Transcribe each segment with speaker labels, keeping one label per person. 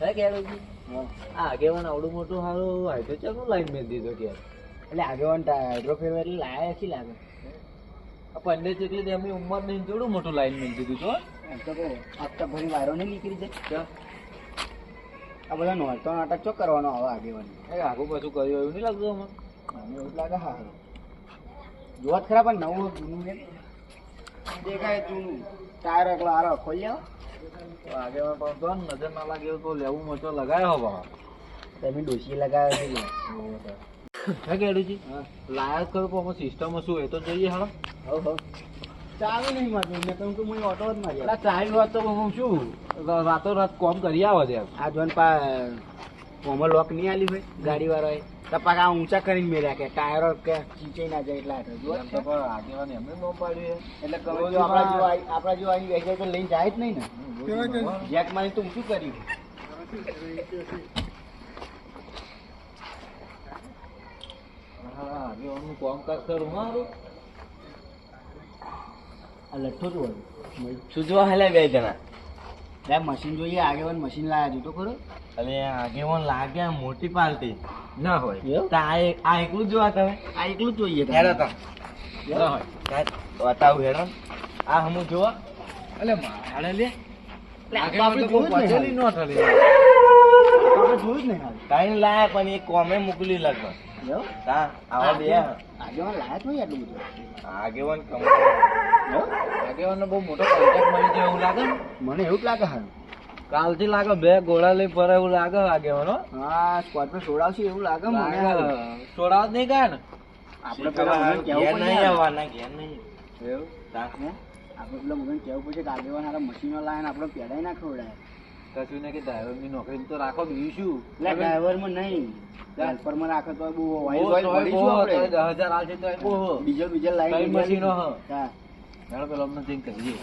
Speaker 1: હે કેળુજી આ આગેવાન આવડું મોટું હારું હાઈડ્રો ચાલુ લાઈન મેં દીધો કે
Speaker 2: એટલે આગેવાન હાઇડ્રો ફેરવા એટલે લાયા શી લાગે?
Speaker 1: આ પંડિત જેટલી તો એમની ઉંમર નહીં જોડું મોટું લાઈન મેં દીધું
Speaker 2: તો હપ્તા ભરી વાયરો નહીં નીકળી જાય આ બધા નોરતો નાટક ચો કરવાનો આવે આગેવાન
Speaker 1: એ આગું પાછું કર્યું એવું નહીં લાગતું અમને
Speaker 2: મને એવું લાગે સારું જોવા જ ખરા પણ નવું જૂનું છે દેખાય જૂનું. ટાયર એકલો આરો ખોલી આવો
Speaker 1: તો આગેવાન પણ તો નજર ના લાગે એવું તો લેવું મચો લગાયો હવે
Speaker 2: તમે ડોસી લગાવે છે
Speaker 1: કરું સિસ્ટમ શું એ તો જોઈએ હા
Speaker 2: હવ નહીં મારતું મેં કહ્યું કે હું ઓટો જ
Speaker 1: ચાવી વાત તો હું શું રાતો રાત કોમ કરી આવે છે
Speaker 2: આ જોન પા કોમર લોક નહીં આલી હોય ગાડી વાળાએ આ ઊંચા કરીને મેળ્યા કે ટાયરો કે ચીચે ના જાય એટલા
Speaker 1: આગેવાન એમને ન પાડ્યું
Speaker 2: એટલે આપણા જો આપણા જો અહીં બેસી તો લઈને જાય જ નહીં ને. જેક મારી તું શું કર્યું?
Speaker 1: હા કામ કાજ કરું મારું
Speaker 2: આ લઠ્ઠો જ
Speaker 3: સુજવા હેલા બે જણા.
Speaker 2: લે મશીન જોઈએ આગેવાન મશીન લાયા જોતો ખરો.
Speaker 3: અરે આગેવાન લાગે આમ મોટી પાલતી
Speaker 1: ના હોય.
Speaker 3: તો આ એક- આ એકલું જ જોવા તમે?
Speaker 2: આ એકલું જ જોઈએ તારે.
Speaker 3: હેડો તા
Speaker 1: ના હોય.
Speaker 3: બતાવું હેડો. આ હમું જોવા.
Speaker 1: એટલે મારે લે.
Speaker 3: લાયા પણ કોમે મોકલી લગભગ આવા બે.
Speaker 2: આગેવાન લાયા નહીં આટલું બધું?
Speaker 3: આગેવાન
Speaker 1: આગેવાનનો બહુ મોટો કોન્ટેક્ટ મળી ગયો એવું લાગે ને?
Speaker 2: મને એવું જ લાગે હાલ
Speaker 1: કાલથી લાગે બે ગોળા લઈ ફરે એવું લાગે આગેવાનો
Speaker 2: હા. સ્કોર્પિયો સોડાવશે એવું લાગે મને.
Speaker 1: છોડાવ નહીં કાંઈ ને?
Speaker 2: આપણે પેલા
Speaker 3: ઘેર નહીં આવવાના. ઘેર નહીં.
Speaker 1: એવું?
Speaker 2: આપણે પેલા મગન કહેવું પડશે કે આગેવાન હારા મશીનો લાવીને આપણે પેડાઈ ના ખવડાય.
Speaker 1: કશું ને કે ડ્રાઈવરની નોકરી તો રાખો બીજું શું?
Speaker 2: એટલે ડ્રાઈવરમાં નહીં. હેલ્પરમાં રાખે તો બહુ વાઇલ
Speaker 1: બહુ
Speaker 2: વાઇલ
Speaker 1: તોય
Speaker 2: ભરીશું
Speaker 1: બહુ,
Speaker 2: આપણે.
Speaker 1: તોય દસ હજાર આવશે તોય બહુ.
Speaker 2: ડીઝલ બીજલ લાવી
Speaker 1: કઈ મશીનો હા. હેડો પેલો અમને ચેક કરીએ.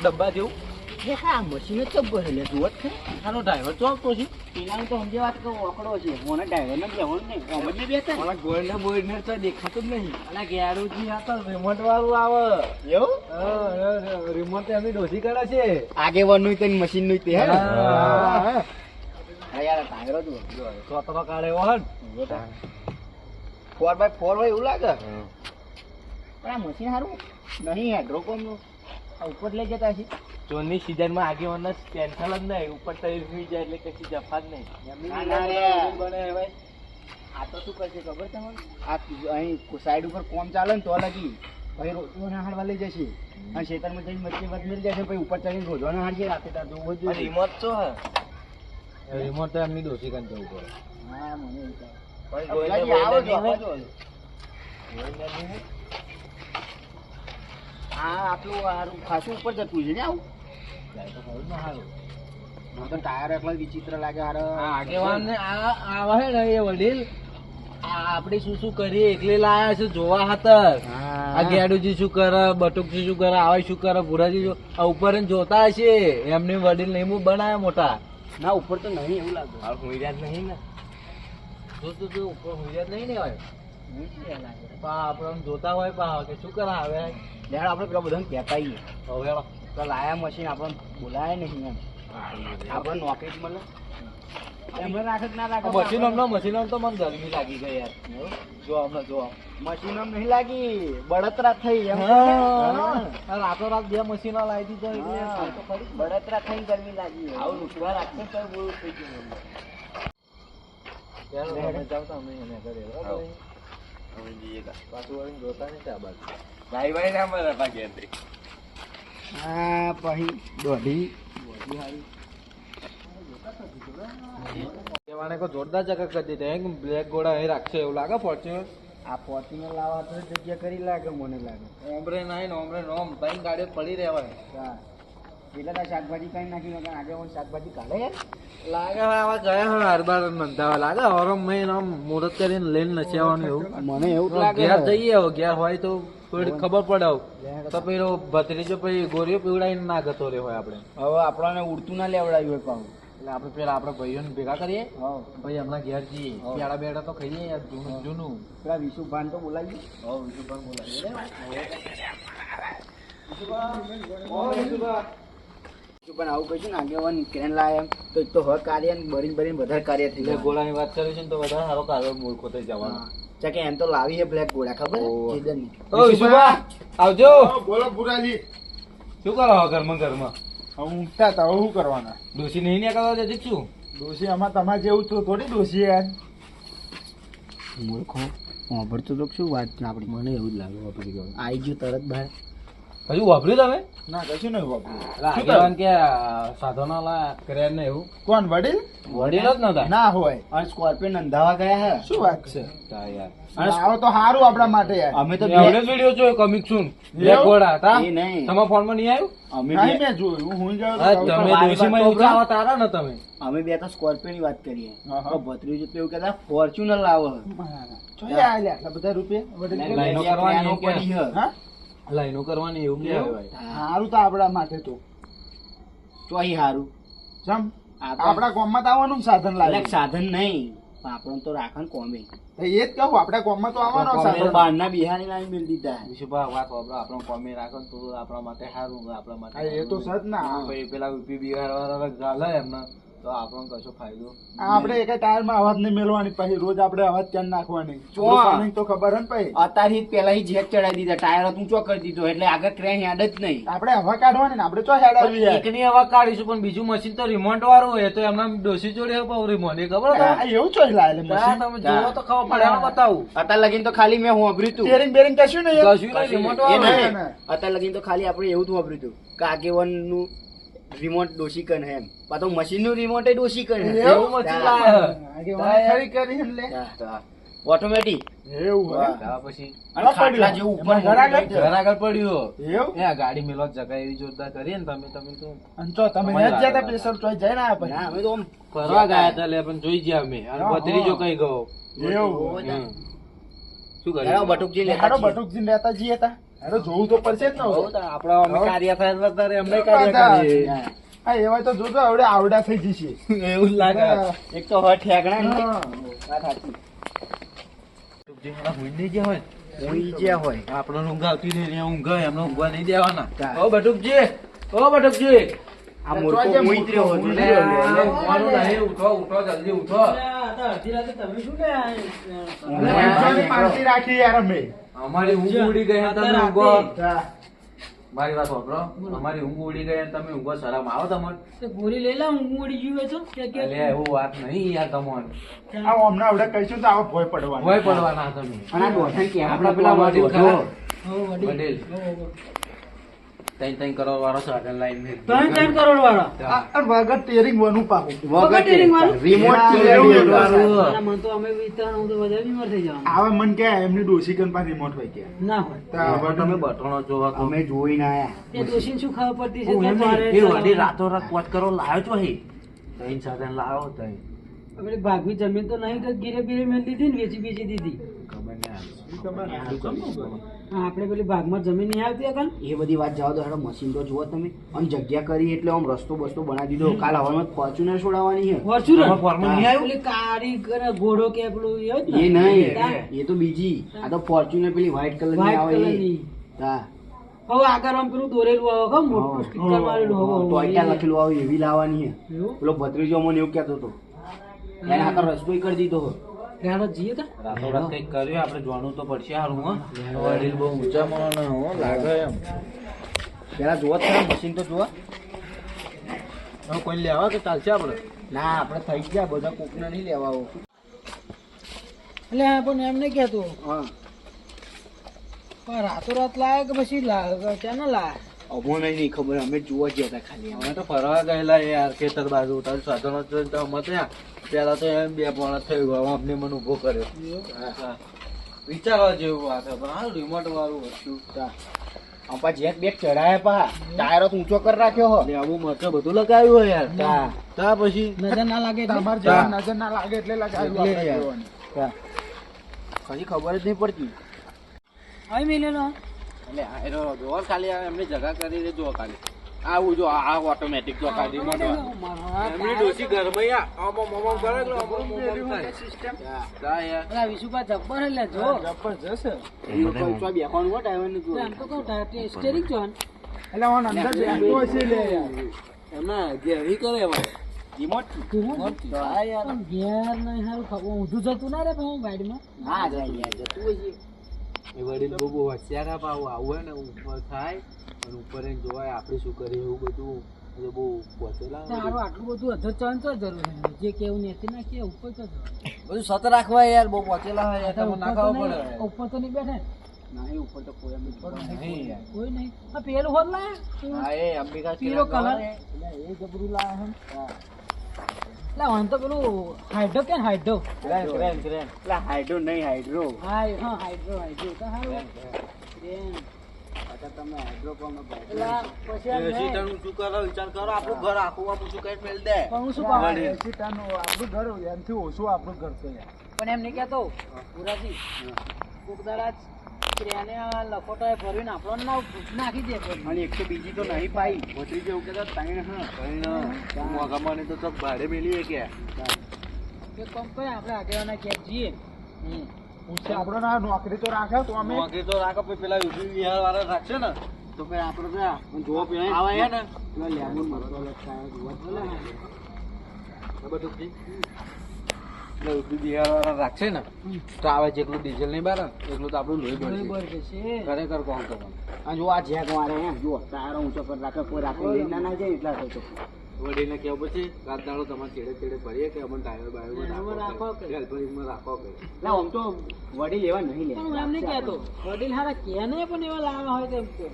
Speaker 1: ડબ્બા જેવું?
Speaker 2: હા મશીન જ ચબ્બો છે જુઓ જ
Speaker 1: આનો ડ્રાઈવર ચોકતો છે.
Speaker 2: પેલા તો સમજે વાત કહું ઓકડો છે. મને ડ્રાઈવરને કહેવાનું નહીં. ઓમ જ નહીં બેસતા ને.
Speaker 1: ઓલા ગોળને બોળને તો દેખાતું જ નહીં. અને ગેરુજી આ તો રિમોટ વાળું આવે.
Speaker 2: એવું?
Speaker 1: હા, હા, રિમોટ એમની ડોસી કરે છે.
Speaker 2: આગેવાનનું તે મશીનનું તે હે? ને?
Speaker 1: હા.
Speaker 2: હા. હા યાર ટાયરો જુઓ
Speaker 1: ચોતરો કાઢે હે
Speaker 2: ફોર બાય ફોર હોય એવું લાગે? પણ આ મશીન સારું નહીં હાઇડ્રોકોમનું. આ ઉપર લઈ જતા છે
Speaker 3: ચોરની સિઝનમાં આગેવાનના ટેન્શન જ નહીં ઉપર તરી સુઈ જાય એટલે કશી જફા જ નહીં
Speaker 2: ના, ના રે. આ તો શું કરશે ખબર તમને આ અહીં સાઈડ ઉપર કોમ ચાલે ને તો લગી પછી રોટલો ના હાડવા લઈ જશે અને ખેતરમાં જઈને મચ્છી વધ મિલ જશે પછી ઉપર ચડીને રોજવા ના હાડશે રાતે તાર જોવું જ જોઈએ
Speaker 3: રિમોટ તો હે
Speaker 1: રિમોટ તો એમની ડોસી કાન જવું પડે
Speaker 2: હા મને આવો જો, આવો. જો. આ આટલું આરું ખાસું ઉપર જતું છે ને આવું. મને ટાયર એકલા વિચિત્ર લાગે હારે.
Speaker 1: આ આગેવાનને આ આવે હે ને એ વડીલ આ આપણે શું શું કરીએ એકલે લાયા છે જોવા
Speaker 2: હતા
Speaker 1: આ ગેડુજી શું કરે બટુકજી શું કરે આવા શું કરે ભુરાજી શું આ ઉપર જોતા હશે. એમને વડીલ નહીં હું બનાયા મોટા.
Speaker 2: ના ઉપર તો નહીં એવું લાગે.
Speaker 3: રહ્યા જ નહીં ને.
Speaker 1: જો તો ઉપર હુજ્યા જ નહીં ને હોય. પા આપણે જોતા હોય પા કે શું કરે હવે
Speaker 2: લેડ આપણે પેલા બધાને કહેતા
Speaker 1: હવે
Speaker 2: તો લાયા મશીન આપણને બોલાય નહીં એમ. આપણે નોકરી જ મળે બળતરા થઈ
Speaker 1: રાતો રાત બે મશીનો લાવી
Speaker 2: બળતરા થઈ ગરમી લાગી
Speaker 3: આવું લૂંટવા રાખશે તો બહુ થઈ ગયું ભાઈ ના મળે પાછી
Speaker 2: હા પછી દોઢી.
Speaker 1: કહેવાને જોરદાર જગ્યા કરી દીધા. એક બ્લેક ઘોડા અહીં રાખશે એવું લાગે ફોર્ચ્યુનર
Speaker 2: આ ફોર્ચ્યુનર લાવવા તો જગ્યા કરી લાગે મને લાગે.
Speaker 1: ઓમરે નહીં ઓમરે નોમ. ભાઈ ગાડી પડી રહેવાય.
Speaker 2: હા. તાર શાકભાજી કઈ નાખી હું શાકભાજી કાઢે?
Speaker 1: લાગે આવા ગયા હરબાર મંદાવા લાગે હરમ મહિન આમ મુહૂર્ત કરીને લઈને નચાવવાનું એવું.
Speaker 2: મને એવું લાગે.
Speaker 1: ઘેર જઈએ હવે ઘેર હોય તો થોડી ખબર પડે. તો પેલો ભત્રીજો પછી ગોરીઓ પીવડાવીને ના ગતો રહ્યો હોય આપણે.
Speaker 2: હવે આપણને ઉડતું ના લેવડાવ્યું હોય પાછું.
Speaker 1: એટલે આપણે પેલા આપણે ભાઈઓને ભેગા કરીએ ભાઈ હમણાં ઘેર જઈએ. પેડા બેડા તો ખાઈએ યાર જૂનું જૂનું.
Speaker 2: પેલા વિશુભાન તો બોલાવી
Speaker 1: હા વિશુભાન પણ બોલાવીએ
Speaker 2: પણ આવું કહીશું ને આગેવાન ક્રેન લાય એમ તો તો હવે કાર્ય બરીન બરીને વધારે કાર્ય થઈ જાય
Speaker 1: ગોળાની વાત કરી છે ને તો વધારે સારો કાર્ય મૂર્ખો થઈ જવાનો.
Speaker 2: ચા કે એમ તો લાવી હે બ્લેક ગોળા ખબર. ચેતનની.
Speaker 1: ઓ વિશુભા આવજો.
Speaker 4: બોલો પુરાજી
Speaker 1: શું કરો ઘરમાં ઘરમાં?
Speaker 4: હું ઊંઘતા હતા શું કરવાના?
Speaker 1: ડોસી નહીં ને કરવા જતી છું
Speaker 4: ડોશી આમાં તમારે જેવું તો થોડી દોષી યાર
Speaker 2: મૂર્ખો. વાપરતો તો શું વાત છે આપણી
Speaker 1: મને એવું જ લાગે વાપરી ગયો
Speaker 2: આઈ ગયું તરત બહાર.
Speaker 1: હજુ વાપર્યું તમે?
Speaker 4: ના કશું નહીં વાપર્યું.
Speaker 1: કે સાધનો લા કર્યા ને એવું.
Speaker 4: કોણ વડીલ?
Speaker 1: વડીલ જ નતા
Speaker 4: ના હોય.
Speaker 2: અને સ્કોર્પિયો નંધાવા ગયા હે?
Speaker 4: શું વાત છે?
Speaker 2: અને
Speaker 4: આવો તો સારું આપણા માટે યાર.
Speaker 2: અમે તો
Speaker 1: એવડે વિડિયો જોયો કમિક સુન
Speaker 4: બ્લેક
Speaker 1: બોર્ડ હતા
Speaker 2: એ
Speaker 1: ફોનમાં ફોનમાં નહીં આવ્યું?
Speaker 2: અમે
Speaker 4: નહીં મેં જોયું હું ગયો
Speaker 1: તમે ઊંચા આવો તારા ને તમે.
Speaker 2: અમે બે તો સ્કોર્પિયો ની વાત કરીએ. તો ભત્રીજો તો એવું કહેતા ફોર્ચ્યુનર લાવો
Speaker 4: બધા રૂપિયા વડીલ
Speaker 2: એટલે
Speaker 4: કે?
Speaker 1: લાઈનો કરવાની એવું નહીં આવે
Speaker 4: સારું તો આપણા માટે તો.
Speaker 2: ચોહી હારું.
Speaker 4: જમ આપણા ગામમાં તો આવવાનું સાધન લાગે.
Speaker 2: સાધન નહીં પણ તો રાખન ને કોમે.
Speaker 4: એ જ કહું આપણા ગામમાં તો આવવાનો સાધન.
Speaker 2: બહારના બિહારી લાઈન મેળ દીધા.
Speaker 1: વિશુભા વાત વાપરો આપણો કોમે રાખો તો આપણા માટે સારું આપણા માટે
Speaker 4: એ તો સજ ના.
Speaker 1: પછી પેલા યુપી બિહાર વાળા ગાલે એમને. તો આપણને કશો ફાયદો
Speaker 4: આપણે એક ટાયરમાં અવાજ નહીં મેળવાની પછી રોજ આપણે અવાજ ત્યાં નાખવાની?
Speaker 2: ચો.
Speaker 4: તો ખબર હે ને પછી?
Speaker 2: અત્યારથી જ પેલા જેક ચડાવી દીધા ટાયર ઊંચો કરી દીધો એટલે આગળ ક્રેન હેડ જ નહીં.
Speaker 4: આપણે હવા કાઢવાની ને આપણે ચો હેડાવી
Speaker 1: એકની હવા કાઢીશું પણ બીજું મશીન તો રિમોટ વાળું હોય તો એમને ડોસી જોડે રિમોટ એ ખબર
Speaker 4: આ એવું ચોઈ લાયેલું
Speaker 1: તમે જોવો તો ખબર પડે બતાવું.
Speaker 2: અત્યારે લગીન તો ખાલી મેં હોંભર્યું તું.
Speaker 4: સ્ટીયરિંગ બેરિંગ કશું નહીં?
Speaker 1: કશું નહીં,
Speaker 2: રિમોટ
Speaker 1: વાળું.
Speaker 2: અત્યાર લગીન તો ખાલી આપણે એવું જ હોંભર્યું હતું કે આગેવાનનું રિમોટ ડોશી કન હે પાછું મશીનનું રિમોટ એ ડોશી કન હે.
Speaker 1: એવું મશીન
Speaker 4: લાય ખરી કરી લે.
Speaker 2: ઓટોમેટિક
Speaker 4: એવું હોય
Speaker 1: પછી
Speaker 2: અને ખાટલા જેવું ઉપર
Speaker 4: એમાં ઘર આગળ?
Speaker 1: ઘર આગળ પડ્યું
Speaker 4: એવું?
Speaker 1: એ ગાડી મેલો જગા એવી જોરદાર કરી ને તમે તમે તો
Speaker 4: અન તો તમે
Speaker 1: મજા
Speaker 4: જતા. પેસર ચોઈ જાય ને આ
Speaker 2: ના અમે તો આમ
Speaker 1: ફરવા ગયા હતા. લે પણ જોઈ ગયા અમે. અને બદરી
Speaker 4: જો
Speaker 1: કઈ ગયો.
Speaker 4: એવું.
Speaker 1: શું
Speaker 2: કરે?
Speaker 1: કર્યું
Speaker 2: બટુકજી લેતા.
Speaker 4: બટુકજી લેતા જઈએ તા. હારો જોવું તો પડશે જ ને હવે.
Speaker 1: બહુ તો આપણા અમે કાર્ય થાય એટલે તારે કાર્ય કરીએ.
Speaker 4: હા એવા તો જોજો આવડે આવડા થઈ જશે.
Speaker 1: એવું લાગે.
Speaker 2: એક તો હવે ઠેકણા
Speaker 1: આપણને ઊંઘ આવતી નહીં ઊંઘ એમને ઊંઘવા નહીં દેવાના.
Speaker 2: હા.
Speaker 1: ઓ બટુકજી. ઓ બટુકજી.
Speaker 2: આ
Speaker 1: મોટો ઉઠો ઉઠો જલ્દી ઉઠો
Speaker 4: પાર્ટી રાખી યાર અમે.
Speaker 1: અમારી ઊંઘ ઉડી ગઈ તમે ઊંઘો. મારી વાત સાંભળો. અમારી ઊંઘ ઉડી ગઈ તમે ઊંઘો શરમ આવો તમને
Speaker 5: ગોળી લઈ લા ઊંઘ ઉડી ગયું તો? કે કે?
Speaker 1: અલ્યા એવું વાત નહીં યાર તમને
Speaker 4: આ અમને આવડે કહીશું તો આવો ભોય પડવા
Speaker 1: ભય પડવાના તમે.
Speaker 2: અને
Speaker 1: આપણા પેલા વડીલ ત્રણ ત્રણ કરોડ વાળો સાધન લાઈન
Speaker 5: ત્રણ ત્રણ. કરોડ વાળો
Speaker 4: વગર ટેરિંગ વાનું પાકું.
Speaker 2: વગર
Speaker 5: ટેરિંગ વાળું?
Speaker 2: રિમોટ રેડિયો વાળું.
Speaker 5: અને તો અમે વિતરણ હું તો વધારે બીમાર થઈ જવાનું.
Speaker 4: આવા મન કે એમની ડોસી કન પાસે રિમોટ હોય કે.
Speaker 5: ના હોય.
Speaker 4: તા
Speaker 1: હવે તમે બટણો જોવા.
Speaker 2: અમે જોઈને આયા.
Speaker 5: એ દોષીને શું ખબર પડતી છે?
Speaker 1: તમારે એ વડી
Speaker 5: રાતો
Speaker 1: રાત પાંચ કરોડ લાવ્યો છો હે ત્રણ સાધન લાવો તઈ
Speaker 5: પેલી ભાગવી જમીન તો નહીં કે ગીરે બીરે મેં દીધી ને વેચી બીજી દીધી.
Speaker 1: ખબર નહીં.
Speaker 4: ખબર?
Speaker 5: આપણે પેલી ભાગમાં જમીન નહીં આવતી અકન
Speaker 2: એ બધી વાત જવા તો હેડો મશીન તો જુઓ તમે. અને જગ્યા કરી એટલે આમ રસ્તો બસ્તો બનાવી દીધો. કાલ હવામાં ફોર્ચ્યુનર છોડાવવાની છે.
Speaker 5: ફોર્ચ્યુનર?
Speaker 1: ફોર્મમાં નહીં આવ્યું?
Speaker 5: પેલી કાળી ઘોડો કે પેલું એ
Speaker 2: નહીં. એ તો. બીજી. આ તો ફોર્ચ્યુનર પેલી વ્હાઈટ
Speaker 5: કલરની
Speaker 2: આવે. હા.
Speaker 5: હવે આગળ આમ પેલું દોરેલું આવે ખબર મોટું સ્ટીકર મારેલું હવે
Speaker 2: ટોયટા લખેલું આવે એવી લાવવાની છે. પેલો ભત્રીજો મને એવું કહેતો હતો. એને આ રસ્તો કરી દીધો.
Speaker 5: ગાડો જઈએ તા.
Speaker 1: રાતોરાત કંઈક કર્યું આપણે જોવાનું તો પડશે હારું હો. વડીલ બહુ ઊંચા માણસ હો લાગે એમ.
Speaker 2: પેલા જોવો ખરા મશીન તો જોવો
Speaker 1: હવે કોઈ લેવા કે ચાલશે આપણે?
Speaker 2: ના આપણે થઈ ગયા બધા કોકને નહીં લેવા આવો.
Speaker 5: એટલે આ પણ એમ નહીં કહેતો.
Speaker 2: હા.
Speaker 5: પણ રાતોરાત લાવે કે પછી લાવે? ક્યાં ના લાવે?
Speaker 2: અમોને નહીં ખબર. અમે જોવા જ હતા ખાલી.
Speaker 1: અમે તો ફરવા ગયેલા યાર ખેતર બાજુ. તારું સાધનો તો અમે ત્યાં પેલા તો એમ બે પોણા થઈ ગયો અમને મને ઊભો કર્યો. વિચારવા જેવું પણ હાલ રિમોટ વાળું વસ્તુ.
Speaker 2: અંપા જેક બેક ચડાયા પા. ટાયરો તો ઊંચો કરી રાખ્યો હો.
Speaker 1: ને આવું મરચો બધું લગાવ્યું હોય યાર.
Speaker 2: તા
Speaker 1: તા પછી
Speaker 5: નજર ના લાગે એટલે.
Speaker 4: તમારે જેવા નજર ના લાગે એટલે લગાવ્યું
Speaker 2: એટલે
Speaker 4: આપણે
Speaker 2: યાર.
Speaker 4: જોવાનું.
Speaker 2: ખબર જ નહીં પડતી.
Speaker 5: આઈ મેલેલો.
Speaker 1: એટલે આયરો જોવો ખાલી આ એમની જગા કરીને જો ખાલી. આવું જો આ ઓટોમેટિક જો કાઢી રિમોટ એમની ડોસી ઘરમાં યા. આમ આમ કરે એટલે આમો મોમો થાય. તા યાર.
Speaker 5: પેલા વિશુભા જબ્બર એટલે જો
Speaker 4: જબરજસ્ત
Speaker 2: એ લોકો ઊંચા બેસવાનું હો આવે ને
Speaker 5: આમ તો કહું સ્ટેરિંગ જો ને.
Speaker 4: એટલે ઓન અંદર બેસતો છે લે
Speaker 1: એમાં ઘેરી કરે હવે.
Speaker 2: રિમોટ?
Speaker 5: રિમોટ?
Speaker 2: તો યાર.
Speaker 5: ઘેર નહીં હારું ખબર. ઊંધું જતું ના રે હું ગાડીમાં.
Speaker 2: ના જાય યાર જતું હોય છે.
Speaker 1: એ વડીલ બહુ હોશિયાર આ પાછું આવું હોય ને ઉપર થાય. અને ઉપર એને જોવાય આપણે શું કરીએ એવું બધું. એટલે બહુ પહોંચેલા.
Speaker 5: તારું આટલું બધું અધચણ તો જરૂર છે. જે કેવું નથી ના કે ઉપર તો
Speaker 1: બધું સત રાખવા યાર બહુ પહોંચેલા હોય યાર તમે ના
Speaker 5: તો
Speaker 1: પડે.
Speaker 5: ઉપર તો નહીં બેઠે.
Speaker 2: નહીં ઉપર તો કોઈ અમે ઉપર
Speaker 1: નહીં
Speaker 5: કોઈ નહીં. આ પેલું હોત લા
Speaker 1: હા એ અંબિકા
Speaker 5: પીળો કલર. એ. જબરું લાવે છે લા વાંધો પેલું હાઇડ્રો કે.
Speaker 2: એટલે નહીં હાઇડ્રો.
Speaker 5: હા હા હાઇડ્રો હાઇડ્રો. તો હારું
Speaker 1: આપણું કરીને
Speaker 5: પણ હું શું
Speaker 4: આ
Speaker 5: કહું
Speaker 4: એસી ટનનું આપણું ઘર એમથી ઓછું આપણું ઘર છે યાર
Speaker 5: પણ એમ નહીં કેતો પુરાજી કોક દાડા ટ્રેને લખોટા ભરીને આપણને ના નાખી દે.
Speaker 2: અને એક તો બીજી તો નહીં પાઈ. ભોતરી જેવું કે ત્રણ હા
Speaker 1: કઈ ના. તો ભાડે મેલી કે.
Speaker 5: એક કામ આગળ ના ક્યાંક જઈએ.
Speaker 4: પૂછે આપણો ના નોકરી તો રાખે તો અમે
Speaker 1: નોકરી તો રાખે પેલા યુપી બિહાર વાળા રાખશે ને
Speaker 2: તો પછી આપણે તો આ જોવા પેલા
Speaker 1: આવા હે ને
Speaker 2: પેલા લેબુ મરતો લટકાયો જોવા
Speaker 1: બધું ફ્રી. એટલે યુપી બિહાર વાળા રાખશે ને તો આવે જેટલું ડીઝલ નહીં બાર એટલું તો આપણું લોહી બળશે
Speaker 5: બરાબર છે
Speaker 1: ખરેખર કોણ કરવાનું
Speaker 2: આ જો આ જેક મારે એમ જો તારો ઊંચો પર રાખે કોઈ રાખે ના ના જાય એટલા થાય તો
Speaker 1: વડીને કેવું પછી રાત દાડો તમારે ચેડે ચેડે ફરીએ કે અમને ટાયર
Speaker 5: બાયર રાખો કે?
Speaker 1: હેલ્પરિંગમાં રાખો કે.
Speaker 2: ના આમ તો વડીલ એવા નહીં લે
Speaker 5: પણ હું એમ નહીં કહેતો વડીલ હારા કે નહીં પણ એવા લાવા હોય તેમ કે.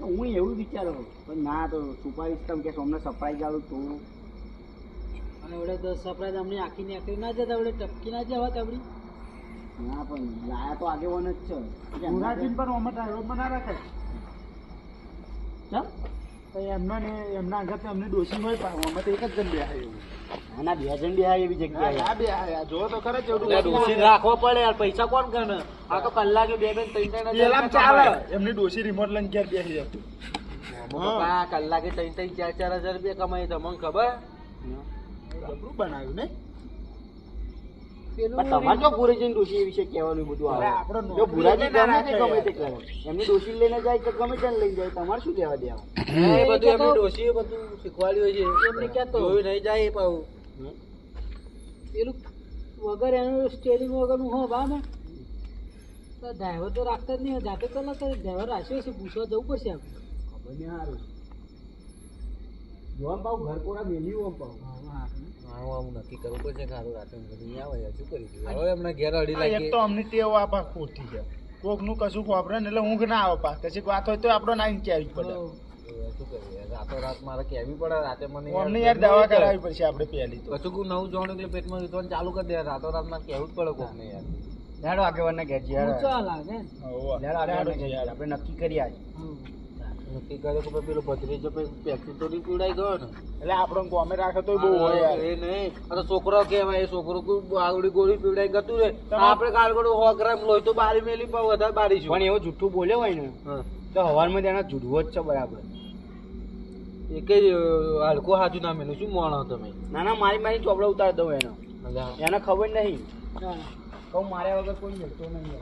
Speaker 2: હું એવું વિચારો પણ ના તો સુપારી તમ કે સોમને સપ્રાઈઝ આલું તું.
Speaker 5: અને વડે તો સપ્રાઈઝ અમને આખી ને આખી ના જતા વડે ટપકી ના જવા આપડી
Speaker 2: ના પણ લાયા તો આગેવાન જ છે.
Speaker 4: ગુરાજીને પણ અમે ડ્રાઈવરમાં બના રાખે.
Speaker 2: ચમ?
Speaker 4: તો એમનો ને એમના આગળ તો એમની ડોશી હોય અમે તો એક જ જણ બેહાય એવું.
Speaker 2: આના બે જણ બે એવી જગ્યાએ.
Speaker 4: આ બે જો તો ખરા
Speaker 1: ડોસી રાખવો પડે યાર પૈસા કોણ ગણે? આ તો કલાકે બે બે ત્રણ ત્રણ
Speaker 4: ચાલે. એમની ડોશી રિમોટ લઈને ઘેર બેસી જતી
Speaker 1: કલાકે ત્રણ ત્રણ ચાર ચાર હજાર રૂપિયા કમાય તમને ખબર?
Speaker 4: બનાવ્યું ને?
Speaker 2: તમારે જો ભુરાજીની ડોશી એ વિશે કહેવાનું બધું આવે. જો ભુરાજી ગમે તે ગમે તે કરે. એમની ડોશી લઈને જાય તો ગમે તેને લઈને જાય તમારે શું કહેવા દેવા?
Speaker 1: એ બધું એમની ડોશીએ બધું શીખવાડ્યું છે.
Speaker 5: એમને કહેતો.
Speaker 1: જોયું નહીં જાય પાછું.
Speaker 5: પેલું વગર એનું સ્ટેરિંગ વગરનું હો બા ને? તો ડ્રાઈવર તો રાખતા જ નહીં. જાતે કલાક ડ્રાઈવર રાખ્યો છે પૂછવા જવું પડશે આપણે.
Speaker 2: ખબર નહીં સારું. જોવા પાઉં ઘર કોરા મેલ્યું આમ
Speaker 1: આવું નક્કી કરવું પડશે કે હારું રાતે ઊંઘ નહીં આવે યાર શું કરી દઈએ હવે એમના ઘેર અડી
Speaker 4: આ એક તો અમને ટેવ આપા ખોટી છે. કોકનું કશું ખોપરે ને એટલે ઊંઘ ના આવે પાછ કશીક વાત હોય તો આપણો ના કેવી પડે.
Speaker 1: શું કરીએ? રાતો રાત મારે કેવી પડે રાતે મને
Speaker 4: અમને યાર દવા કરાવી પડશે આપણે પહેલી તો.
Speaker 1: કશું નવું જોવાનું એટલે પેટમાં વિધવાનું ચાલુ કરી દે રાતો રાતમાં કેવું જ પડે કોકને યાર.
Speaker 5: ઊંચા લાગે ને
Speaker 2: ઘેર જઈએ. આપણે નક્કી કરી આજે.
Speaker 1: નક્કી કરે કે પેલો ભત્રીજો પેક્સી તો નહીં પીવડાઈ ગયો ને.
Speaker 4: એટલે આપણો ગોમે રાખે તો બહુ હોય યાર.
Speaker 1: એ નહીં. આ તો છોકરો કહેવાય એ છોકરો કોઈ આગળી ગોળી પીવડાઈ ગતું રે આપણે કાલગોળો સો ગ્રામ લોહી તો બારી મેલી પણ વધારે બારીશું
Speaker 2: પણ એવો જુઠ્ઠું બોલ્યો હોય ને તો હવારમાં તેના જુડવો જ છે બરાબર.
Speaker 1: એ કઈ હલકો હાજુ ના મેલું શું મોણો તમે?
Speaker 2: ના ના મારી મારી ચોપડા ઉતાર દઉં એનો. એને ખબર નહીં. કહું માર્યા વગર કોઈ જતો નહીં.